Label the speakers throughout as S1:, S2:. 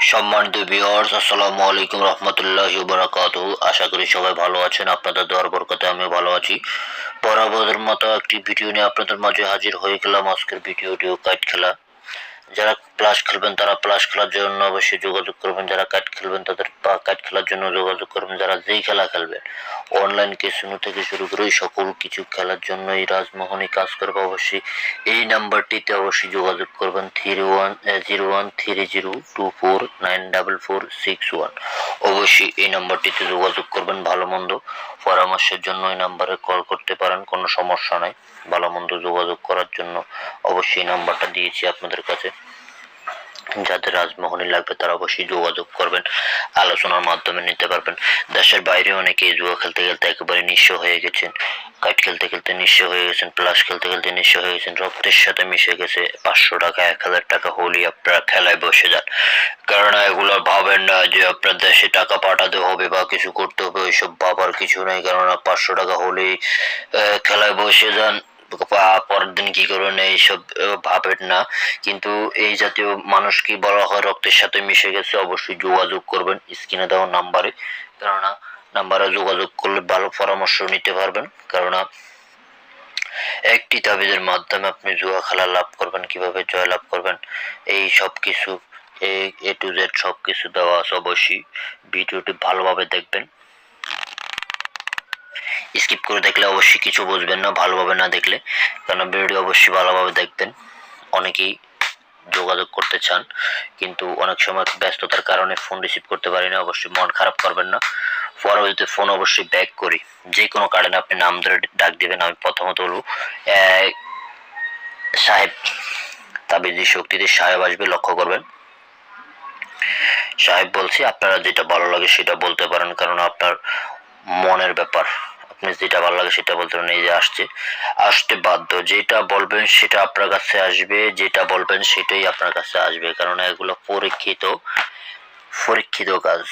S1: সম্মানিত বিয়ার্স আসসালামু আলাইকুম রহমতুল্লাহি বারাকাতু আশা করি সবাই ভালো আছেন, আপনাদের দোয়ার বরকতে আমি ভালো আছি। বরাবরের মতো একটি ভিডিও নিয়ে আপনাদের মাঝে হাজির হয়ে গেলাম আজকের ভিডিওটিও কাইট খেলা। যারা প্লাস খেলবেন তারা প্লাস খেলার জন্য অবশ্যই যোগাযোগ করবেন। যারা কাইট খেলবেন, তাদের কাইট খেলার জন্য যোগাযোগ করবেন। যারা যেই খেলা খেলবেন অনলাইন কেসিনো থেকে শুরু করে সকল কিছু খেলার জন্য এই রাজমোহনী কাজ করবে অবশ্যই। এই নাম্বারটিতে অবশ্যই যোগাযোগ করবেন three one zero one three zero two four nine double four six one অবশ্যই এই নাম্বারটিতে যোগাযোগ করবেন ভালো মন্দ। পরামর্শের জন্য এই নাম্বারে কল করতে পারেন, কোনো সমস্যা নাই। ভালো মন্দ যোগাযোগ করার জন্য অবশ্যই নাম্বারটা দিয়েছি আপনাদের কাছে। যাদের রাজমোহনী লাগবে তারা অবশ্যই যোগাযোগ করবেন, আলোচনার মাধ্যমে নিতে পারবেন। দেশের বাইরে অনেকে জুয়া খেলতে খেলতে একেবারে নিঃস্ব হয়ে গেছেন। কাঠ খেলতে খেলতে নিঃস্ব হয়ে গেছেন, প্লাস খেলতে খেলতে নিঃস্ব হয়ে গেছেন, রক্তের সাথে মিশে গেছে। পাঁচশো টাকা, এক হাজার টাকা হলি আপনারা খেলায় বসে যান। কারণ এগুলো ভাবেন না যে আপনার দেশে টাকা পাঠাতে হবে বা কিছু করতে হবে, ওইসব ভাবার কিছু নেই। কেননা পাঁচশো টাকা হলেই খেলায় বসে যান। পরের দিন কি করবেন এইসব ভাবেন না। কিন্তু এই জাতীয় মানুষকে বলা হয়, রক্তের সাথে মিশে গেছে, অবশ্যই যোগাযোগ করবেন, স্ক্রিনে দেওয়া নাম্বারে। কেননা, নাম্বারে যোগাযোগ করলে ভালো পরামর্শ নিতে পারবেন। কেননা, একটি তাবিজের মাধ্যমে আপনি জুয়া খেলা লাভ করবেন, কীভাবে জয় লাভ করবেন, এই সব কিছু এ টু জেড সব কিছু দেওয়া আছে অবশ্যই। ভিডিওটি ভালোভাবে দেখবেন। স্কিপ করে দেখলে অবশ্যই কিছু বুঝবেন না ভালোভাবে না দেখলে। কেন ভিডিও অবশ্যই ভালোভাবে দেখবেন। অনেকেই যোগাযোগ করতে চান কিন্তু অনেক সময় ব্যস্ততার কারণে ফোন রিসিভ করতে পারি না অবশ্যই মন খারাপ করবেন না। পরবর্তীতে ফোন অবশ্যই ব্যাক করি। যে কোনো কারণে আপনি নাম ধরে ডাক দিবেন আমি প্রথমত আহ, সাহেব তাবিজি শক্তিতে সাহেব আসবে লক্ষ্য করবেন। সাহেব বলছি আপনারা যেটা ভালো লাগে সেটা বলতে পারেন কারণ আপনার মনের ব্যাপার। আপনি যেটা ভালো লাগে সেটা বলতে পারেন, এই যে আসছে। আসতে বাধ্য, যেটা বলবেন সেটা আপনার কাছে আসবে, যেটা বলবেন সেটাই আপনার কাছে আসবে, কারণ এগুলো পরীক্ষিত পরীক্ষিত কাজ।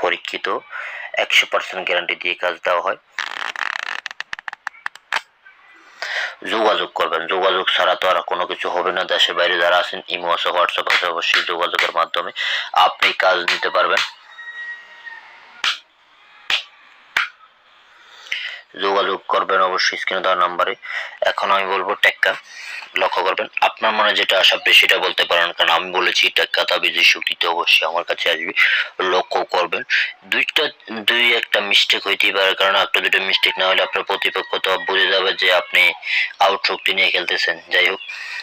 S1: পরীক্ষিত, একশো পার্সেন্ট গ্যারান্টি দিয়ে কাজ দেওয়া হয়। যোগাযোগ করবেন, যোগাযোগ ছাড়া তো আর কোনো কিছু হবে না। দেশের বাইরে যারা আছেন, ইমো আছে, হোয়াটসঅ্যাপ আছে, অবশ্যই যোগাযোগের মাধ্যমে আপনি কাজ নিতে পারবেন। যোগাযোগ করবেন অবশ্যই স্ক্রিনে দেওয়া নাম্বারে। এখন আমি বলব টেক্কা। লক্ষ্য করবেন, আপনার মনে যেটা আসা আপনি সেটা বলতে পারেন, কারণ আমি বলেছি টেক্কা তাবিজের শক্তিতে অবশ্যই আমার কাছে আসবে। লক্ষ্য করবেন, দুইটা, দুই একটা মিস্টেক হইতেই পারে, কারণ একটা দুটো মিস্টেক না হলে আপনার প্রতিপক্ষ তো বুঝে যাবে যে আপনি আউট শক্তি নিয়ে খেলতেছেন। যাই হোক,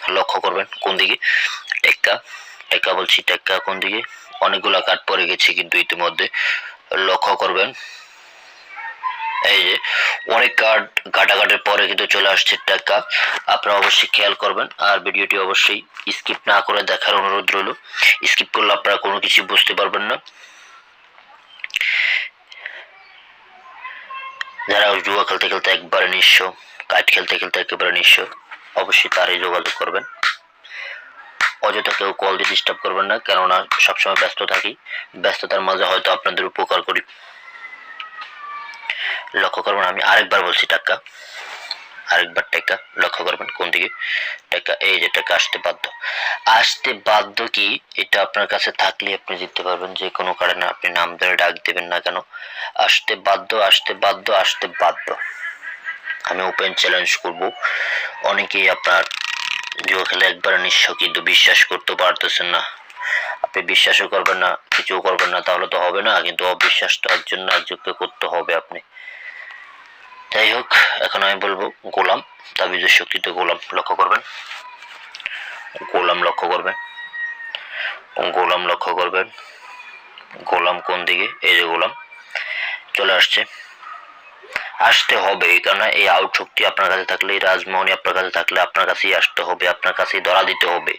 S1: লক্ষ্য করবেন, কোন দিকে? টেক্কা। টেক্কা বলছি, টেক্কা কোন দিকে? অনেকগুলা কাঠ পড়ে গেছে কিন্তু ইতিমধ্যে। লক্ষ্য করবেন এই যে, অনেক কার্ড ঘাটাঘাটের পরে কিন্তু চলে আসছে টাকা আপনারা অবশ্যই খেয়াল করবেন, আর ভিডিওটি অবশ্যই স্কিপ না করে দেখার অনুরোধ রইল। স্কিপ করলে আপনারা কোনো কিছু বুঝতে পারবেন না। যারা জুয়া খেলতে খেলতে একবারে নিঃস্ব, কাঠ খেলতে খেলতে একেবারে নিঃস্ব, অবশ্যই তারই যোগাযোগ করবেন। অযথা কেউ কল দিয়ে ডিস্টার্ব করবেন না, কেননা সবসময় ব্যস্ত থাকি, ব্যস্ততার মাঝে হয়তো আপনাদের উপকার করি। লক্ষ্য করবেন, আমি আরেকবার বলছি টাকা আরেকবার টাকা লক্ষ্য করবেন কোন দিকে। টাকা এই যে টাকা আসতে বাধ্য। আসতে বাধ্য কি? এটা আপনার কাছে থাকলে আপনি জিততে পারবেন, যে কোনো কারণে। আপনি নাম ধরে ডাক দেবেন না কেন। আসতে বাধ্য আসতে বাধ্য আসতে বাধ্য। আমি ওপেন চ্যালেঞ্জ করব। অনেকেই আপনার জুয়া খেলে একবারে নিঃস্ব কিন্তু বিশ্বাস করতে পারতেছেন না। আপনি বিশ্বাসও করবেন না, কিছুও করবেন না, তাহলে তো হবে না। কিন্তু অবিশ্বাসটার জন্য একজনকে করতে হবে আপনি। যাই হোক, এখন আমি বলব গোলাম তাবিজের শক্তিতে গোলাম লক্ষ্য করবেন। গোলাম লক্ষ্য করবেন। গোলাম লক্ষ্য করবেন। গোলাম কোন দিকে? এই যে গোলাম। চলে আসছে। আসতে হবে কারণ এই আউট শক্তি আপনার কাছে থাকলে, এই রাজমোহনী আপনার কাছে থাকলে আপনার কাছেই আসতে হবে, আপনার কাছেই ধরা দিতে হবে।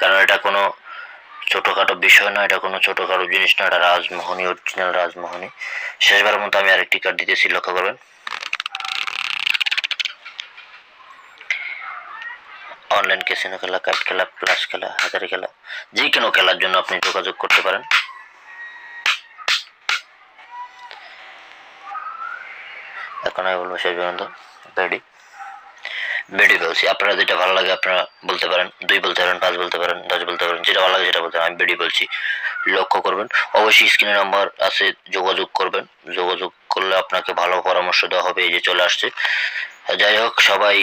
S1: কারণ এটা কোনো ছোটোখাটো বিষয় না, এটা কোনো ছোটোখাটো জিনিস না, এটা রাজমোহনী অরিজিনাল রাজমোহনী শেষবারের মতো আমি আরেকটি কার্ড দিতেছি, লক্ষ্য করবেন। অনলাইন ক্যাসিনো খেলা কার্ড খেলা প্লাস খেলা, হাজারি খেলা যে কোনো খেলার জন্য আপনি যোগাযোগ করতে পারেন। এখন আমি বলব শেষ পর্যন্ত রেডি বেডি বলছি। আপনারা যেটা ভালো লাগে আপনারা বলতে পারেন, দুই বলতে পারেন, পাঁচ বলতে পারেন, দশ বলতে পারেন, যেটা ভালো লাগে সেটা বলতে পারেন। আমি বেডি বলছি। লক্ষ্য করবেন, অবশ্যই স্ক্রিনে নাম্বার আছে, যোগাযোগ করবেন। যোগাযোগ করলে আপনাকে ভালো পরামর্শ দেওয়া হবে এই যে চলে আসছে। যাই হোক, সবাই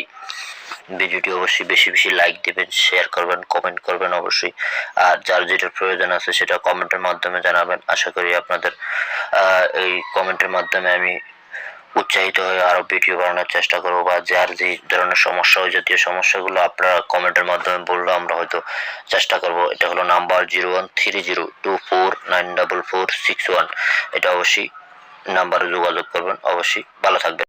S1: ভিডিওটি অবশ্যই বেশি বেশি লাইক দিবেন শেয়ার করবেন কমেন্ট করবেন অবশ্যই। আর যার যেটা প্রয়োজন আছে সেটা কমেন্টের মাধ্যমে জানাবেন। আশা করি আপনাদের এই কমেন্টের মাধ্যমে আমি উৎসাহিত হয়ে আরও ভিডিও বানানোর চেষ্টা করব বা যার যে ধরনের সমস্যা, ওই জাতীয় সমস্যাগুলো আপনারা কমেন্টের মাধ্যমে বললে আমরা হয়তো চেষ্টা করব। এটা হলো number zero one three zero two four nine double four six one. এটা অবশ্যই নাম্বারে যোগাযোগ করবেন। অবশ্যই ভালো থাকবেন।